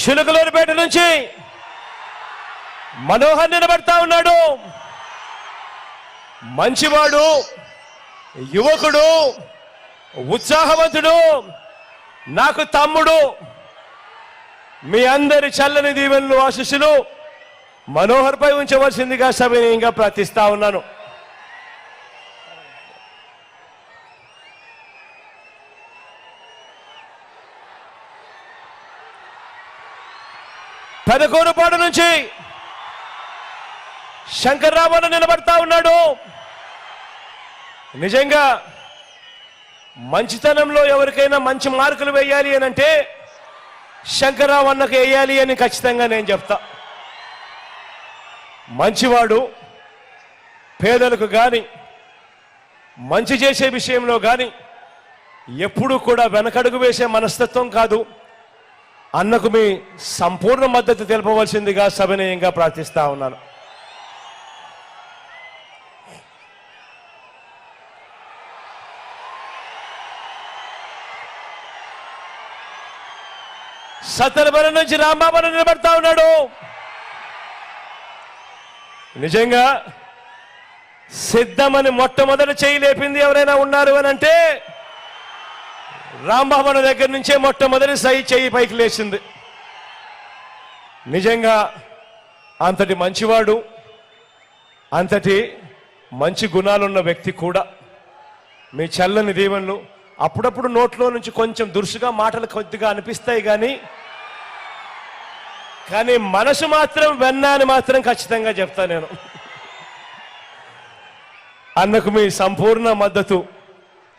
చిలుకలూరుపేట నుంచి మనోహర్ నిలబడతా ఉన్నాడు. మంచివాడు యువకుడు ఉత్సాహవంతుడు నాకు తమ్ముడు. మీ అందరి చల్లని దీవెనలు ఆశిస్సులు మనోహర్ పై ఉంచవలసిందిగా సవినయంగా ప్రార్థిస్తా ఉన్నాను. పెదకూరుపాడు నుంచి శంకర్రామన్ నిలబడతా ఉన్నాడు. నిజంగా మంచితనంలో ఎవరికైనా మంచి మార్కులు వేయాలి అని అంటే శంకర్రావు అన్నకు వేయాలి అని ఖచ్చితంగా నేను చెప్తా. మంచివాడు పేదలకు కానీ మంచి చేసే విషయంలో కానీ ఎప్పుడూ కూడా వెనకడుగు వేసే మనస్తత్వం కాదు. అన్నకు మీ సంపూర్ణ మద్దతు తెలపవలసిందిగా సవినయంగా ప్రార్థిస్తా ఉన్నాను. సత్తరబల నుంచి రాంబాబు నిలబడతా ఉన్నాడు. నిజంగా సిద్ధమని మొట్టమొదటి చేయి లేపింది ఎవరైనా ఉన్నారు అని అంటే రాంబాబు దగ్గర నుంచే మొట్టమొదటి సై చేయి పైకి లేచింది. నిజంగా అంతటి మంచివాడు అంతటి మంచి గుణాలున్న వ్యక్తి కూడా మీ చల్లని దీవెనలు అప్పుడప్పుడు నోట్లో నుంచి కొంచెం దురుసుగా మాటలు కొద్దిగా అనిపిస్తాయి కానీ కానీ మనసు మాత్రం వెన్నా అని మాత్రం ఖచ్చితంగా చెప్తా నేను. అన్నకు మీ సంపూర్ణ మద్దతు.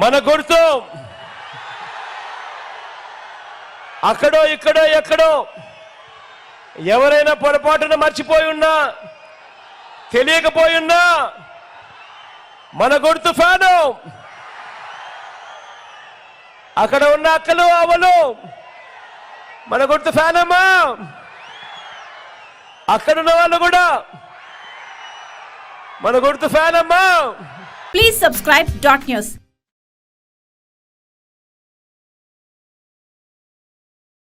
మన గుర్తు అక్కడో ఇక్కడో ఎక్కడో. ఎవరైనా పొరపాటున మర్చిపోయి ఉన్నా తెలియకపోయి ఉన్నా మన గుర్తు ఫ్యాను. అక్కడ ఉన్న అక్కలు అవలు మన గుర్తు ఫ్యానమ్మా. అక్కడున్న అక్కడ ఉన్న వాళ్ళు కూడా మన గుర్తు fan please subscribe dot news.